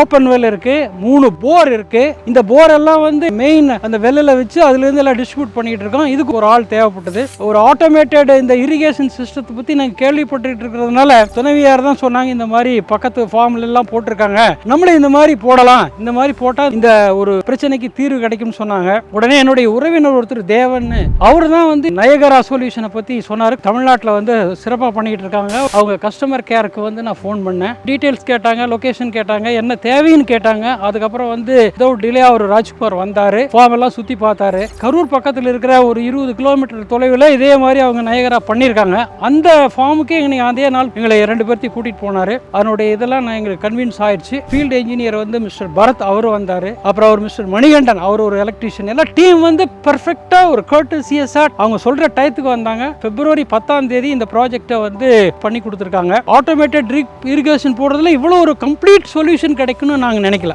Open well இருக்கு மூணு போர் இருக்கு. இந்த போர் எல்லாம் வந்து மெயின் அந்த வெல்லில் வச்சு அதுல இருந்து எல்லாம் டிஸ்ட்ரிபியூட் பண்ணிட்டு இருக்கோம். இதுக்கு ஒரு ஆள் தேவைப்பட்டது. ஒரு ஆட்டோமேட்டட் இந்த இரிகேஷன் சிஸ்டத்தை பத்தி நாங்கள் கேள்விப்பட்டுட்டு இருக்கிறதுனால துணைவியார் தான் சொன்னாங்க இந்த மாதிரி பக்கத்து ஃபார்ம்ல எல்லாம் போட்டிருக்காங்க. நம்மளும் இந்த மாதிரி போடலாம். இந்த மாதிரி போட்டா இந்த ஒரு பிரச்சனைக்கு தீர்வு கிடைக்கும்னு சொன்னாங்க. உடனே என்னுடைய உறவினர் ஒருத்தர் தேவன் அவர் தான் வந்து நயகரா சொல்யூஷனை பத்தி சொன்னாரு. தமிழ்நாட்டில் வந்து சிறப்பாக பண்ணிட்டு இருக்காங்க. அவங்க கஸ்டமர் கேருக்கு வந்து நான் ஃபோன் பண்ணேன். டீட்டெயில்ஸ் கேட்டாங்க லொக்கேஷன் கேட்டாங்க என்ன தேவைன்னு கேட்டாங்க. அதுக்கப்புறம் வந்து ஏதோ டிலே அவர் ராஜ்குமார் வந்தாரு. ஃபார்ம் எல்லாம் சுத்தி பார்த்தாரு. கரூர் பக்கத்தில் இருக்கிற ஒரு இருபது கிலோமீட்டர் தொலைவில் இதே மாதிரி அவங்க நயகரா பண்ணியிருக்காங்க அந்த ஃபார்முக்கே எங்களுக்கு அதே நாள் எங்களை ரெண்டு பேர்த்தையும் கூட்டிட்டு போனாரு. அதனுடைய இதெல்லாம் நான் எங்களுக்கு கன்வின்ஸ் ஆயிடுச்சு. ஃபீல்டு இன்ஜினியர் வந்து மிஸ்டர் பரத் அவரும் வந்தாரு. அப்புறம் அவர் மிஸ்டர் மணிகண்டன் அவர் ஒரு எலக்ட்ரீஷியன் எல்லாம் டீம் வந்து பெர்ஃபெக்டா ஒரு கர்ட்டு சிஎஸ்ஆர் அவங்க சொல்ற டயத்துக்கு வந்தாங்க. பிப்ரவரி பத்தாம் தேதி இந்த ப்ராஜெக்டை வந்து பண்ணி கொடுத்துருக்காங்க. ஆட்டோமேட்டட் ட்ரிப் இரிகேஷன் போடுறதுல இவ்வளோ ஒரு கம்ப்ளீட் சொல்யூஷன் கிடைக்கும் கிடைக்கும்னு நாங்கள் நினைக்கல.